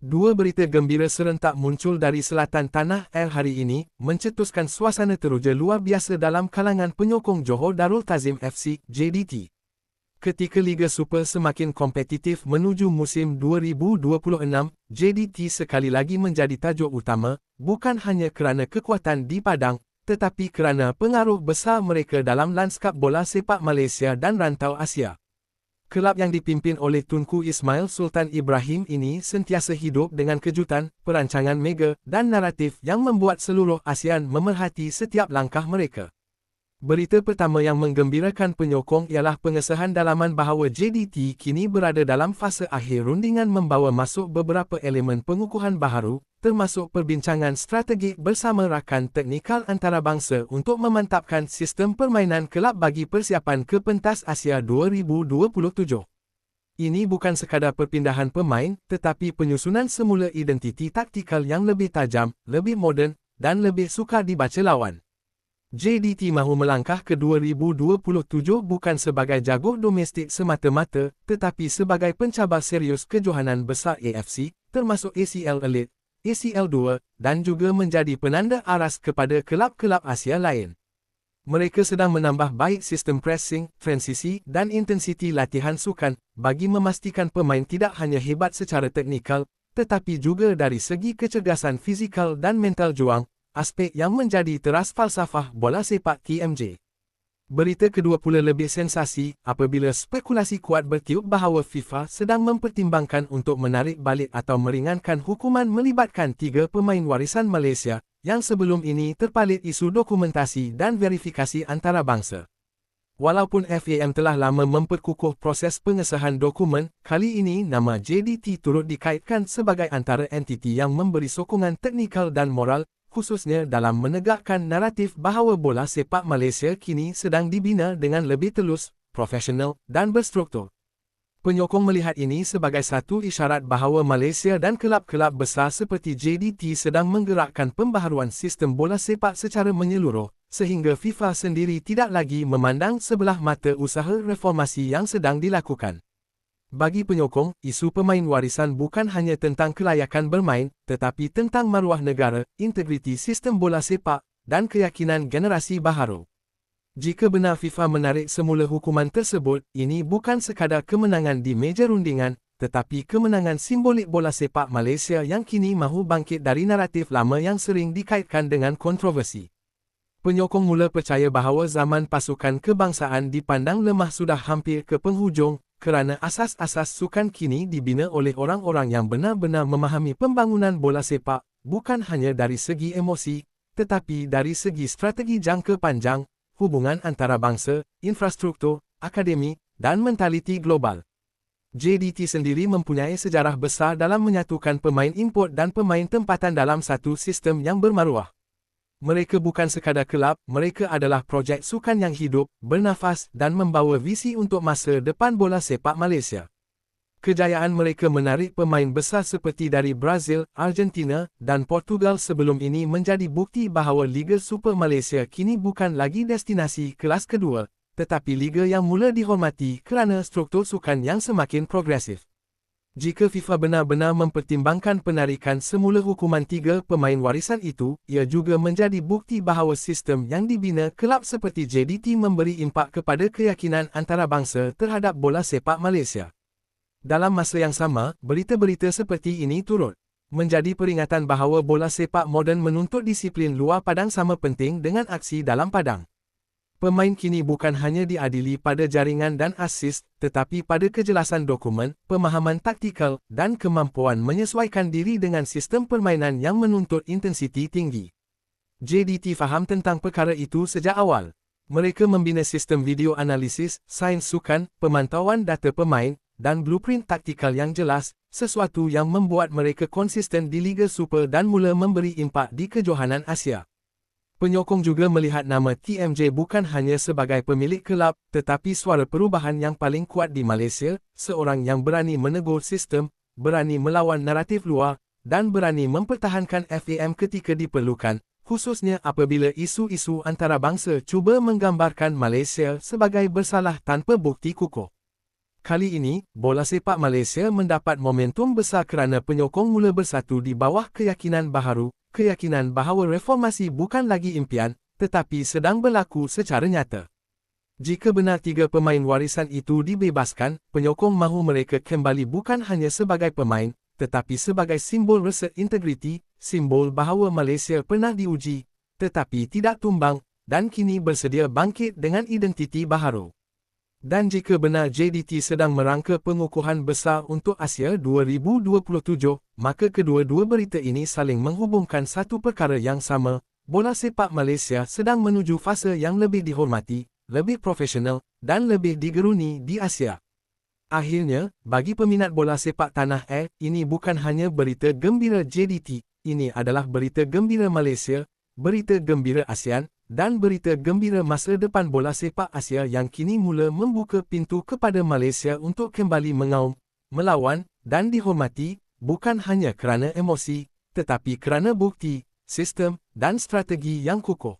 Dua berita gembira serentak muncul dari selatan tanah air hari ini, mencetuskan suasana teruja luar biasa dalam kalangan penyokong Johor Darul Tazim FC, JDT. Ketika Liga Super semakin kompetitif menuju musim 2026, JDT sekali lagi menjadi tajuk utama, bukan hanya kerana kekuatan di padang, tetapi kerana pengaruh besar mereka dalam lanskap bola sepak Malaysia dan rantau Asia. Kelab yang dipimpin oleh Tunku Ismail Sultan Ibrahim ini sentiasa hidup dengan kejutan, perancangan mega dan naratif yang membuat seluruh ASEAN memerhati setiap langkah mereka. Berita pertama yang menggembirakan penyokong ialah pengesahan dalaman bahawa JDT kini berada dalam fasa akhir rundingan membawa masuk beberapa elemen pengukuhan baharu, termasuk perbincangan strategik bersama rakan teknikal antarabangsa untuk memantapkan sistem permainan kelab bagi persiapan ke pentas Asia 2027. Ini bukan sekadar perpindahan pemain, tetapi penyusunan semula identiti taktikal yang lebih tajam, lebih moden, dan lebih sukar dibaca lawan. JDT mahu melangkah ke 2027 bukan sebagai jago domestik semata-mata, tetapi sebagai pencabar serius kejohanan besar AFC, termasuk ACL Elite, ACL 2, dan juga menjadi penanda aras kepada kelab-kelab Asia lain. Mereka sedang menambah baik sistem pressing, transisi dan intensiti latihan sukan bagi memastikan pemain tidak hanya hebat secara teknikal, tetapi juga dari segi kecergasan fizikal dan mental juang, aspek yang menjadi teras falsafah bola sepak TMJ. Berita kedua pula lebih sensasi apabila spekulasi kuat bertiup bahawa FIFA sedang mempertimbangkan untuk menarik balik atau meringankan hukuman melibatkan tiga pemain warisan Malaysia yang sebelum ini terpalit isu dokumentasi dan verifikasi antarabangsa. Walaupun FAM telah lama memperkukuh proses pengesahan dokumen, kali ini nama JDT turut dikaitkan sebagai antara entiti yang memberi sokongan teknikal dan moral khususnya dalam menegakkan naratif bahawa bola sepak Malaysia kini sedang dibina dengan lebih telus, profesional dan berstruktur. Penyokong melihat ini sebagai satu isyarat bahawa Malaysia dan kelab-kelab besar seperti JDT sedang menggerakkan pembaharuan sistem bola sepak secara menyeluruh, sehingga FIFA sendiri tidak lagi memandang sebelah mata usaha reformasi yang sedang dilakukan. Bagi penyokong, isu pemain warisan bukan hanya tentang kelayakan bermain, tetapi tentang maruah negara, integriti sistem bola sepak, dan keyakinan generasi baharu. Jika benar FIFA menarik semula hukuman tersebut, ini bukan sekadar kemenangan di meja rundingan, tetapi kemenangan simbolik bola sepak Malaysia yang kini mahu bangkit dari naratif lama yang sering dikaitkan dengan kontroversi. Penyokong mula percaya bahawa zaman pasukan kebangsaan dipandang lemah sudah hampir ke penghujung, kerana asas-asas sukan kini dibina oleh orang-orang yang benar-benar memahami pembangunan bola sepak, bukan hanya dari segi emosi, tetapi dari segi strategi jangka panjang, hubungan antarabangsa, infrastruktur, akademi, dan mentaliti global. JDT sendiri mempunyai sejarah besar dalam menyatukan pemain import dan pemain tempatan dalam satu sistem yang bermaruah. Mereka bukan sekadar kelab, mereka adalah projek sukan yang hidup, bernafas dan membawa visi untuk masa depan bola sepak Malaysia. Kejayaan mereka menarik pemain besar seperti dari Brazil, Argentina dan Portugal sebelum ini menjadi bukti bahawa Liga Super Malaysia kini bukan lagi destinasi kelas kedua, tetapi liga yang mula dihormati kerana struktur sukan yang semakin progresif. Jika FIFA benar-benar mempertimbangkan penarikan semula hukuman tiga pemain warisan itu, ia juga menjadi bukti bahawa sistem yang dibina kelab seperti JDT memberi impak kepada keyakinan antarabangsa terhadap bola sepak Malaysia. Dalam masa yang sama, berita-berita seperti ini turut menjadi peringatan bahawa bola sepak moden menuntut disiplin luar padang sama penting dengan aksi dalam padang. Pemain kini bukan hanya diadili pada jaringan dan asis, tetapi pada kejelasan dokumen, pemahaman taktikal, dan kemampuan menyesuaikan diri dengan sistem permainan yang menuntut intensiti tinggi. JDT faham tentang perkara itu sejak awal. Mereka membina sistem video analisis, sains sukan, pemantauan data pemain, dan blueprint taktikal yang jelas, sesuatu yang membuat mereka konsisten di Liga Super dan mula memberi impak di kejohanan Asia. Penyokong juga melihat nama TMJ bukan hanya sebagai pemilik kelab, tetapi suara perubahan yang paling kuat di Malaysia, seorang yang berani menegur sistem, berani melawan naratif luar, dan berani mempertahankan FAM ketika diperlukan, khususnya apabila isu-isu antarabangsa cuba menggambarkan Malaysia sebagai bersalah tanpa bukti kukuh. Kali ini, bola sepak Malaysia mendapat momentum besar kerana penyokong mula bersatu di bawah keyakinan baharu, keyakinan bahawa reformasi bukan lagi impian, tetapi sedang berlaku secara nyata. Jika benar tiga pemain warisan itu dibebaskan, penyokong mahu mereka kembali bukan hanya sebagai pemain, tetapi sebagai simbol rasa integriti, simbol bahawa Malaysia pernah diuji, tetapi tidak tumbang, dan kini bersedia bangkit dengan identiti baharu. Dan jika benar JDT sedang merangka pengukuhan besar untuk Asia 2027, maka kedua-dua berita ini saling menghubungkan satu perkara yang sama, bola sepak Malaysia sedang menuju fasa yang lebih dihormati, lebih profesional, dan lebih digeruni di Asia. Akhirnya, bagi peminat bola sepak tanah air, ini bukan hanya berita gembira JDT, ini adalah berita gembira Malaysia, berita gembira ASEAN, dan berita gembira masa depan bola sepak Asia yang kini mula membuka pintu kepada Malaysia untuk kembali mengaum, melawan, dan dihormati, bukan hanya kerana emosi, tetapi kerana bukti, sistem, dan strategi yang kukuh.